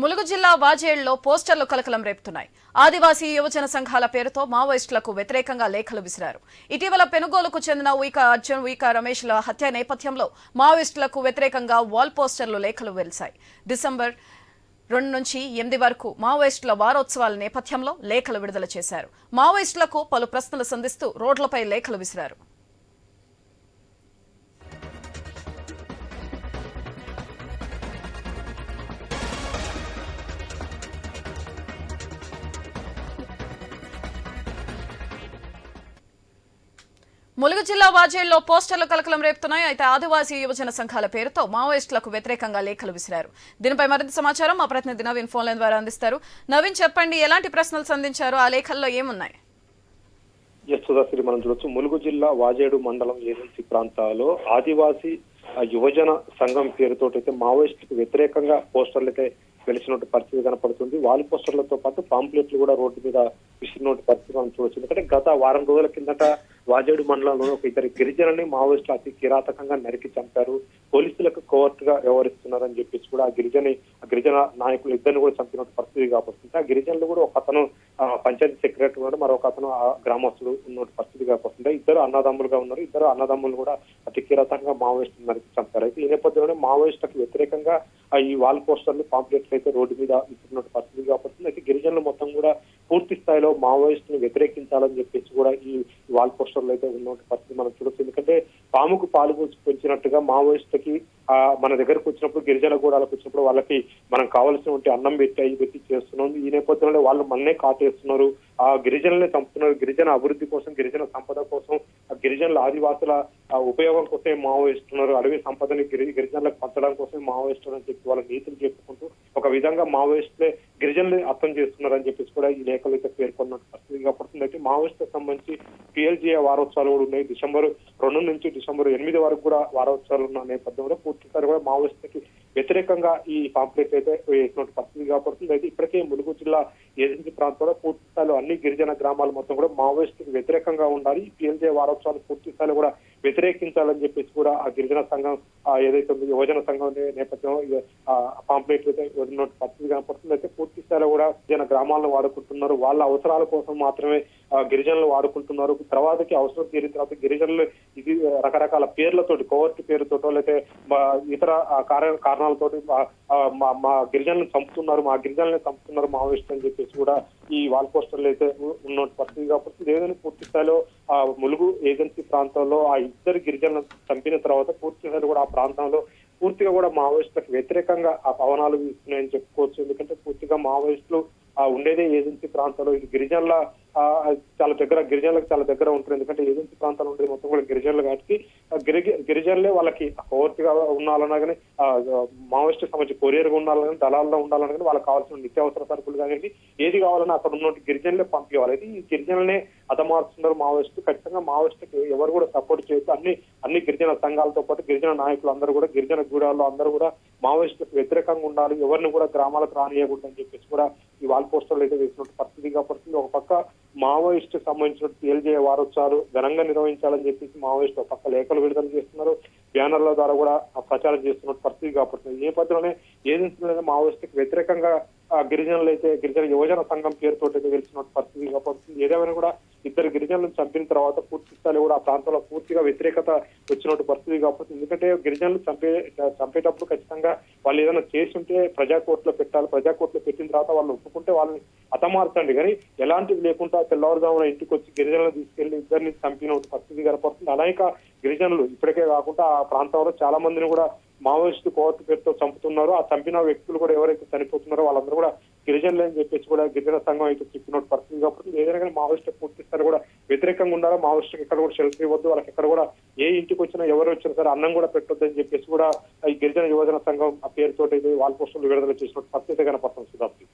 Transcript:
ములుగు జిల్లా వాజేళ్ళలో పోస్టర్లు కలకలం రేపుతున్నాయి. ఆదివాసీ యువజన సంఘాల పేరుతో మావోయిస్టులకు వ్యతిరేకంగా లేఖలు విసిరారు. ఇటీవల పెనుగోలుకు చెందిన ఉయిక అర్జున్ ఉయిక రమేష్ల హత్య నేపథ్యంలో మావోయిస్టులకు వ్యతిరేకంగా వాల్ పోస్టర్లు లేఖలు వెలిశాయి. డిసెంబర్ రెండు నుంచి ఎనిమిది వరకు మావోయిస్టుల వారోత్సవాల నేపథ్యంలో లేఖలు విడుదల చేశారు. మావోయిస్టులకు పలు ప్రశ్నలు సంధిస్తూ రోడ్లపై లేఖలు విసిరారు. ములుగు జిల్లా వాజేల్లో పోస్టర్లు కలకలం రేపుతున్నాయి. అయితే ఆదివాసీ యువజన సంఘాల పేరుతో మావోయిస్టులకు వ్యతిరేకంగా లేఖలు విసిరారు. దీనిపై మరింత సమాచారం మా ప్రతినిధి నవీన్ ఫోన్ లైన్ ద్వారా అందిస్తారు. నవీన్ చెప్పండి ఎలాంటి ప్రశ్నలు సంధించారు? ఆ లేఖల్లో ఏమున్నాయి? సుధాశ్రీ మనం చూడొచ్చు. ములుగు జిల్లా వాజేడు మండలం ఏజెన్సీ ప్రాంతాల్లో ఆదివాసీ యువజన సంఘం పేరుతో అయితే మావోయిస్టులకు వ్యతిరేకంగా పోస్టర్లు అయితే వెలిసినట్టు పరిస్థితి కనపడుతుంది. వాల్ పోస్టర్లతో పాటు పాంప్లెట్లు కూడా రోడ్డు మీద విసిరినటువంటి పరిస్థితి మనం చూడొచ్చు. ఎందుకంటే గత వారం రోజుల కిందట వాజేడు మండలంలో ఒక ఇద్దరు గిరిజనుల్ని మావోయిస్టులు అతి కిరాతకంగా నరికి చంపారు. పోలీసులకు కోవర్ట్గా వ్యవహరిస్తున్నారని చెప్పేసి కూడా ఆ గిరిజని ఆ గిరిజన నాయకులు ఇద్దరిని కూడా చంపినట్టు పరిస్థితి కాబోతుంది. ఆ గిరిజనులు కూడా ఒక అతను పంచాయతీ సెక్రటరీ ఉన్నాడు మరొక అతను ఆ గ్రామస్తులు ఉన్న పరిస్థితి కాబోతుంది. ఇద్దరు అన్నదమ్ములుగా ఉన్నారు. ఇద్దరు అన్నదమ్ములు కూడా అతి కిరాతకంగా మావోయిస్టులు నరికి చంపారు. అయితే ఈ నేపథ్యంలోనే మావోయిస్టులకు వ్యతిరేకంగా ఈ వాల్ పోస్టర్లు పాంప్లెట్లు అయితే రోడ్డు మీద ఇస్తున్నట్టు పరిస్థితి కాబోతుంది. అయితే గిరిజనులు మొత్తం కూడా పూర్తి స్థాయిలో మావోయిస్టును వ్యతిరేకించాలని చెప్పేసి కూడా ఈ వాల్ పోస్టర్లు అయితే ఉన్నటువంటి పరిస్థితి మనం చూడొచ్చు. ఎందుకంటే పాముకు పాలు పోసి పెంచినట్టుగా మావోయిస్టులకి మన దగ్గరకు వచ్చినప్పుడు గిరిజన గూడాలకు వచ్చినప్పుడు వాళ్ళకి మనం కావాల్సినటువంటి అన్నం పెట్టి అవి పెట్టి చేస్తున్నాం. ఈ నేపథ్యంలో వాళ్ళు మననే కాటేస్తున్నారు. ఆ గిరిజనులనే చంపుతున్నారు. గిరిజన అభివృద్ధి కోసం గిరిజన సంపద కోసం ఆ గిరిజనుల ఆదివాసుల ఉపయోగం కోసమే మావోయిస్తున్నారు అడవి సంపదని గిరి గిరిజనులకు పంచడం కోసమే మావోయిస్తున్నారు అని చెప్పి వాళ్ళ నీతులు చెప్పుకుంటూ ఒక విధంగా మావోయిస్టులే గిరిజనులు అర్థం చేస్తున్నారని చెప్పేసి కూడా ఈ లేఖలు అయితే పేర్కొన్నట్టు పరిస్థితిగా కాబడుతుంది అయితే మావోయిస్టులకు సంబంధించి పిఎల్జీఏ వారోత్సవాలు కూడా ఉన్నాయి. డిసెంబర్ రెండు నుంచి డిసెంబర్ ఎనిమిది వరకు కూడా వారోత్సవాలు ఉన్న నేపథ్యంలో పూర్తిసారి కూడా మావోయిస్టులకి. వ్యతిరేకంగా ఈ పాంప్లెట్ అయితే వేసినటువంటి పరిస్థితి కాబడుతుంది అయితే ఇప్పటికే ములుగు జిల్లా ఏజెన్సీ ప్రాంతంలో పూర్తి స్థాయిలో అన్ని గిరిజన గ్రామాలు మొత్తం కూడా మావోయిస్టులకు వ్యతిరేకంగా ఉండాలి. పిఎల్జే వారోత్సవాలు పూర్తి స్థాయిలో కూడా వ్యతిరేకించాలని చెప్పేసి కూడా ఆ గిరిజన సంఘం ఆ ఏదైతే ఉందో యువజన సంఘం నే- నేపథ్యంలో ఆ పాంప్లెట్ అయితే వదిలినట్టు పరిస్థితి కనపడుతుంది అయితే పూర్తి స్థాయిలో కూడా గిరిజన గ్రామాలను వాడుకుంటున్నారు. వాళ్ళ అవసరాల కోసం మాత్రమే గిరిజనులు వాడుకుంటున్నారు. తర్వాతకి అవసరం తీరిన తర్వాత గిరిజనులు ఇది రకరకాల పేర్లతోటి కోవర్ట్ పేరుతోటో లేకపోతే మా ఇతర కారణాలతో మా- మా మా గిరిజనులను చంపుతున్నారు మా గిరిజనులను చంపుతున్నారు మావోయిస్ట్ అని చెప్పేసి కూడా ఈ వాల్ పోస్టర్లు అయితే ఉ- ఉన్న పరిస్థితి. కాబట్టి ఏదైనా పూర్తి స్థాయిలో ఆ ములుగు ఏజెన్సీ ప్రాంతంలో ఆ ఇద్దరు గిరిజనులను చంపిన తర్వాత పూర్తి కూడా ఆ ప్రాంతంలో పూర్తిగా కూడా మావోయిస్టులకు వ్యతిరేకంగా ఆ భవనాలు వీస్తున్నాయని చెప్పుకోవచ్చు. ఎందుకంటే పూర్తిగా మావోయిస్టులు ఆ ఉండేదే ఏజెన్సీ ప్రాంతంలో. ఇది గిరిజనుల చాలా దగ్గర గిరిజనులకు చాలా దగ్గర ఉంటుంది. ఎందుకంటే ఏజెన్సీ ప్రాంతాలు ఉండేది మొత్తం కూడా గిరిజనులు కాబట్టి గిరిజ గిరి గిరిజనులే వాళ్ళకి పూర్తిగా ఉండాలన్నా కానీ ఆ, మావోయిస్ట్ సంబంధించి కొరియర్గా ఉండాలని కానీ దళాల్లో ఉండాలని కానీ వాళ్ళకి కావాల్సిన నిత్యావసర సరుకులు కానీ ఏది కావాలన్నా అక్కడ ఉన్న గిరిజనులే పంపించాలి ఈ గిరిజనులనే హతమారుస్తున్నారు మావోయిస్టులు ఖచ్చితంగా మావోయిస్టుకి ఎవరు కూడా సపోర్ట్ చేయొచ్చు అన్ని అన్ని గిరిజన సంఘాలతో పాటు గిరిజన నాయకులు అందరూ కూడా గిరిజన గూడాల్లో అందరూ కూడా మావోయిస్టులకు వ్యతిరేకంగా ఉండాలి. ఎవరిని కూడా గ్రామాలకు రానియకూడదు అని చెప్పేసి కూడా ఈ వాల్ పోస్టర్లు అయితే వేసినట్టు పరిస్థితి కాబడుతుంది ఒక పక్క మావోయిస్ట్ సంబంధించిన తేల్జే వారోత్సవాలు ఘనంగా నిర్వహించాలని చెప్పేసి మావోయిస్ట్ ఒక పక్క లేఖలు విడుదల చేస్తున్నారు. బ్యానర్ల ద్వారా కూడా ప్రచారం చేస్తున్న పరిస్థితి కాబట్టి నేపథ్యంలోనే ఏజెన్సీలో మావోయిస్టుకి వ్యతిరేకంగా గిరిజనులు అయితే గిరిజన యువజన సంఘం పేరుతో అయితే వెలిసిన పరిస్థితి కాబడుతుంది ఏదేమైనా కూడా ఇద్దరు గిరిజనులను చంపిన తర్వాత పూర్తి స్థాయిలో కూడా ఆ ప్రాంతంలో పూర్తిగా వ్యతిరేకత వచ్చినట్టు పరిస్థితి కాబట్టి ఎందుకంటే గిరిజనులు చంపే చంపేటప్పుడు ఖచ్చితంగా వాళ్ళు ఏదైనా చేసి ఉంటే ప్రజా కోర్టులో పెట్టాలి ప్రజా కోర్టులో పెట్టిన తర్వాత వాళ్ళు ఒప్పుకుంటే వాళ్ళని హతమార్చండి. కానీ ఎలాంటివి లేకుండా తెల్లవారుజామున ఇంటికి వచ్చి గిరిజనులు తీసుకెళ్ళి ఇద్దరిని చంపిన పరిస్థితి కనపడుతుంది. అనేక గిరిజనులు ఇప్పటికే కాకుండా ఆ ప్రాంతంలో చాలా మందిని కూడా మావోయిస్టు కోర్టు పేరుతో చంపుతున్నారు. ఆ చంపిన వ్యక్తులు కూడా ఎవరైతే చనిపోతున్నారో వాళ్ళందరూ కూడా గిరిజనులు అని చెప్పేసి కూడా గిరిజన సంఘం అయితే చెప్పినట్టు పరిస్థితి. కాబట్టి ఏదైనా కానీ మావోయిస్ట్ పూర్తి స్థాయి కూడా వ్యతిరేకంగా ఉండాలో? మావోయిస్టుకి ఎక్కడ కూడా షెల్టర్ ఇవ్వద్దు. వాళ్ళకి ఎక్కడ కూడా ఏ ఇంటికి వచ్చినా ఎవరు వచ్చినా సరే అన్నం కూడా పెట్టొద్దని అని చెప్పేసి కూడా ఈ గిరిజన యువజన సంఘం ఆ పేరుతో వాల్ పోస్టులు విడుదల చేసినట్టు పరిస్థితి కనపడుతుంది సుధాప్తి